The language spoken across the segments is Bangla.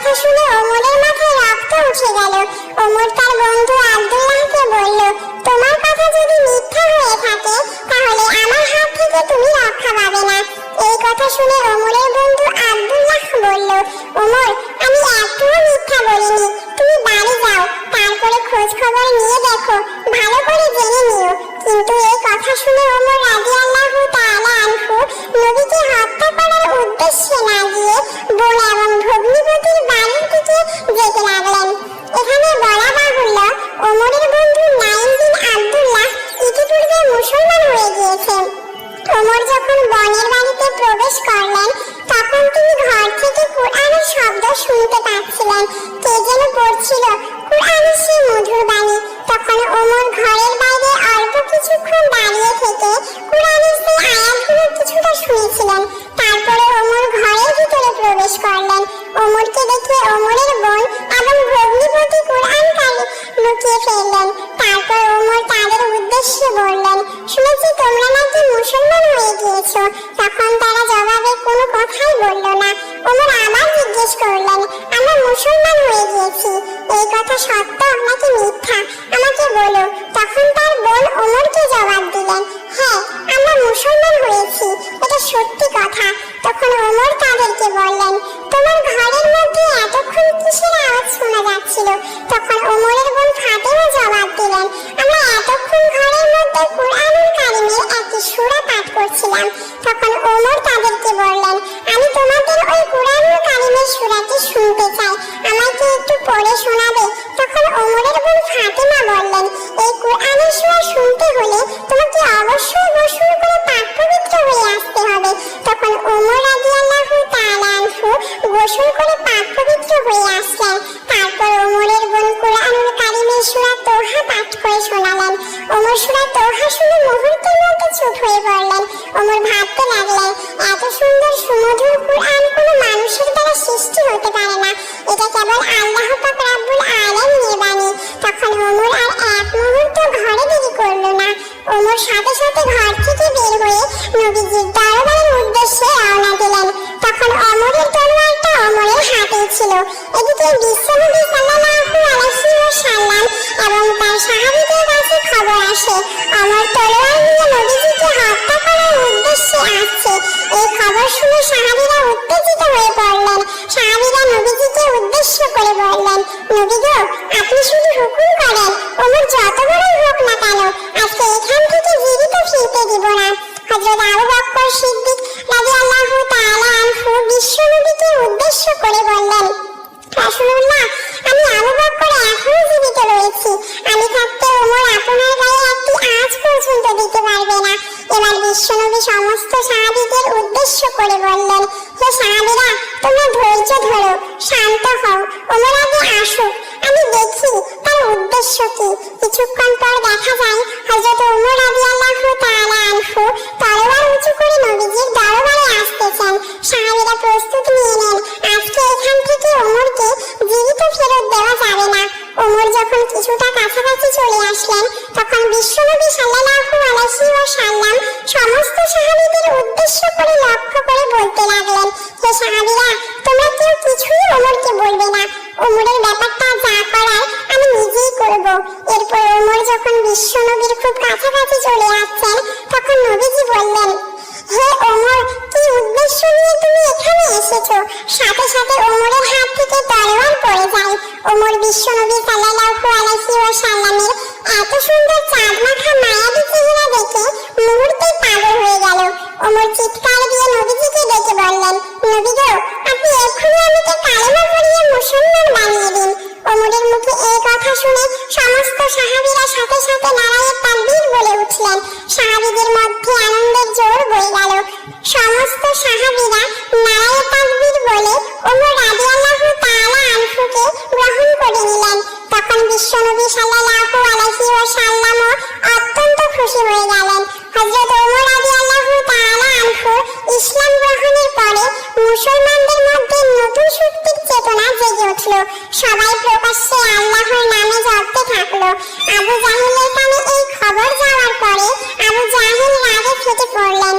ওমরের মাথায় রক্ত উঠে গেল। ওমর তার বন্ধু আব্দুল্লাহকে বলল থেকে কোরআনের সেই আয়াতগুলো কিছুটা শুনেছিলেন তারপরে ওমর ঘরের ভিতরে প্রবেশ করলেন। ওমরকে দেখে ওমরের বোন এবং ভগ্নিপতি কোরআনকারী লুকিয়ে ফেললেন। তারপর ওমর তাদের উদ্দেশ্যে বললেন, শুনেছি তোমরা নাকি মুসলমান হয়ে গিয়েছো। তখন তারা জবাবে, কোনো কথাই বলল না। ওমর আবার জিজ্ঞেস করলেন, আমরা মুসলমান হয়ে গিয়েছি। এই কথা সত্য নাকি মিথ্যা? আমাকে বলো। তখন তার বোন ওমরকে জবাব দিলেন হ্যাঁ আমরা মুসলমান হয়েছি এটা সত্যি কথা। তখন ওমর তাদেরকে ওমর রাদিয়াল্লাহু তাআলা আনহু, গোসল করে পাক পবিত্র হয়ে আসলেন। তারপর ওমরের বোন কোরআনুল কারিমের সূরা তোহা পাঠ করে শোনালেন। ওমর সূরা তোহা শুনে মুহূর্তের মধ্যে চুপ হয়ে পড়লেন। ওমর ভাবতে লাগলেন, এত সুন্দর সুমধুর কোরআন কোনো মানুষের দ্বারা সৃষ্টি হতে পারে না। এটা কেবল আল্লাহ পাক রাব্বুল আলামিনের বাণী তখন ওমর আর এক মুহূর্ত ঘরে দেরি করল না। ওমর সাথে সাথে ঘর বের হয়ে নবীজির দরবারের উদ্দেশ্যে রওনা দিলেন। তখন অমরের তলোয়ারটা অমরের হাতেই ছিল। এদিকে বিশ্বনবী সাল্লাল্লাহু আলাইহি ওয়াসাল্লাম এবং তার সাহাবীদের কাছে খবর আসে, অমর তলোয়ার নিয়ে নবীজিকে হত্যা করার উদ্দেশ্যে আসছে। এই খবর শুনে সাহাবীরা উত্তেজিত হয়ে পড়লেন। সাহাবীরা নবীজিকে উদ্দেশ্য করে বললেন, নবী আপনি শুধু করে বললেন, হে সাহাবীরা, তোমরা ধৈর্য ধরো, শান্ত হও ওমর আগে আসুক আমি দেখি তার উদ্দেশ্য কি। কিছুক্ষণ পর দেখা যায়, হযরত ওমর রাদিয়াল্লাহু তাআলা আনহু তলোয়ার উঁচু করে নবীজির দরবারে আসতেছেন। সাহাবীরা প্রস্তুত নিয়ে সাথে ওমরের হাত থেকে তলোয়ার পড়ে যায়। ওমর বিশ্বনবী সাল্লাল্লাহু আলাইহি ওয়াসাল্লামের এত সুন্দর চাঁদ মাথা মায়াবী চেহারা দেখে মুহূর্তেই পাগল হয়ে গেল। ওমর চিৎকার দিয়ে নবীজিকে ডেকে বললেন, নবী গো, আপনি এক্ষুনি আমাকে কালেমা পড়িয়ে মুসলমান বানিয়ে দিন। ওমরের মুখে এই কথা শুনে সমস্ত সাহাবীরা সাথে সাথে নারায়ে তাকবীর বলে উঠলেন। সাহাবীদের মধ্যে আনন্দের জোর বয়ে গেল। সমস্ত সাহাবীরা বিশ্বনবী সাল্লাল্লাহু আলাইহি ওয়াসাল্লামও অত্যন্ত খুশি হয়ে গেলেন। হযরত ওমর রাদিয়াল্লাহু তাআলা আনহু ইসলাম গ্রহণের পরে মুসলমানদের মধ্যে নতুন শক্তির চেতনা জেগে উঠল। সবাই প্রকাশ্যে আল্লাহর নামে জপতে থাকল। আবু জাহিলের কানে এই খবর যাওয়ার পরে আবু জাহিল রাগে ফেটে পড়লেন।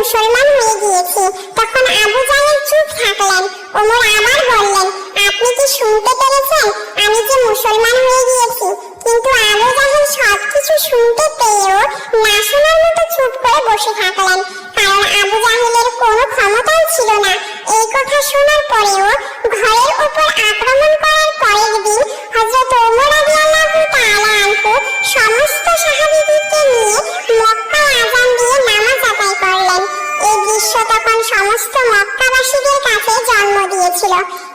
মুসলমান হয়ে গিয়েছি। তখন আবু জাহেল চুপ থাকলেন। ওমর আবার বললেন, আপনি কি শুনতে পেরেছেন? আমি যে মুসলমান হয়ে গিয়েছি। কিন্তু আবু জাহেল সবকিছু শুনতে পেয়েও না শোনার মতো চুপ করে বসে থাকলেন। কারণ আবু জাহেলের কোনো ক্ষমতাই ছিল না। এই কথা শোনার পরেও ঘরের উপর আক্রমণ করার পরের দিন হযরত tranquilo